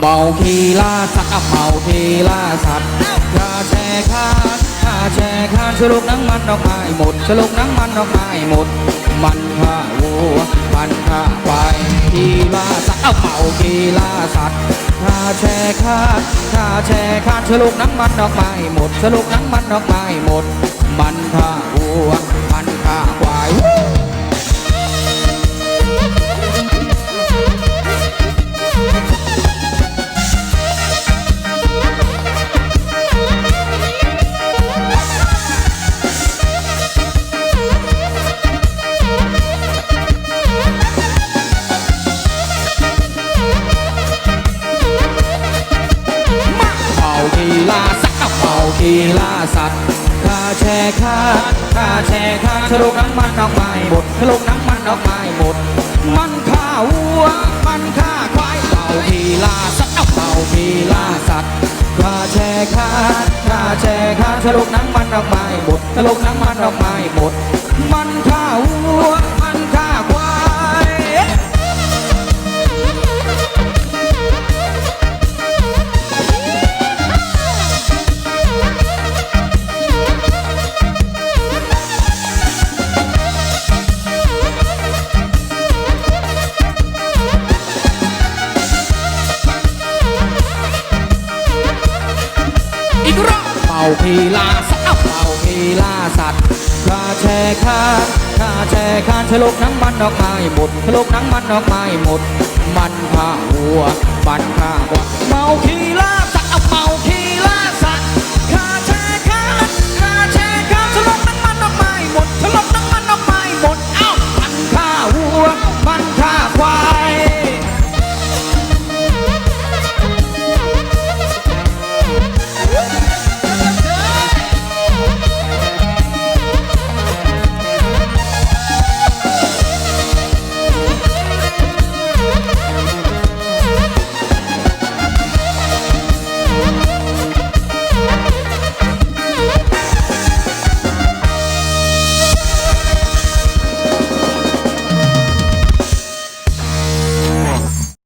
เมาคีล่าสัตว์เมาคีล่าสัตว์ข้าแช่คาข้าแช่คานสรุปนังมันดอกไม้หมดสรุปนังมันดอกไม้หมด มันฆ่าวัวมันฆ่าควายคีล่าสัตว์เมาคีล่าสัตว์ข้าแช่คาข้าแช่คานสรุปนังมันดอกไม้หมดสรุปนังมันดอกไม้หมด มันฆ่าวัว ว์เป่ากีฬาสัตว์ข้าแช่ข้าข้าแช่ข้าฉลกน้ำมันออกไม้หมดฉลกน้ำมันออกไม้หมด มันฆ่าวัว มันฆ่าควายเป่ากีฬาสัตว์เป่ากีฬาสัตว์ข้าแช่ข้าข้าแช่ข้าฉลกน้ำมันออกไม้หมดฉลกน้ำมันออกไม้หมด มันฆ่าวัวาพีลาสัตว์เป่าพีลาสัตว์ข้าแช่ข้าข้าแช่ข้าฉลกน้ำมันดอกไม้หมดฉลกน้ำมันดอกไม้หมด มันฆ่าหัวมันฆ่าหัวเมาพีลา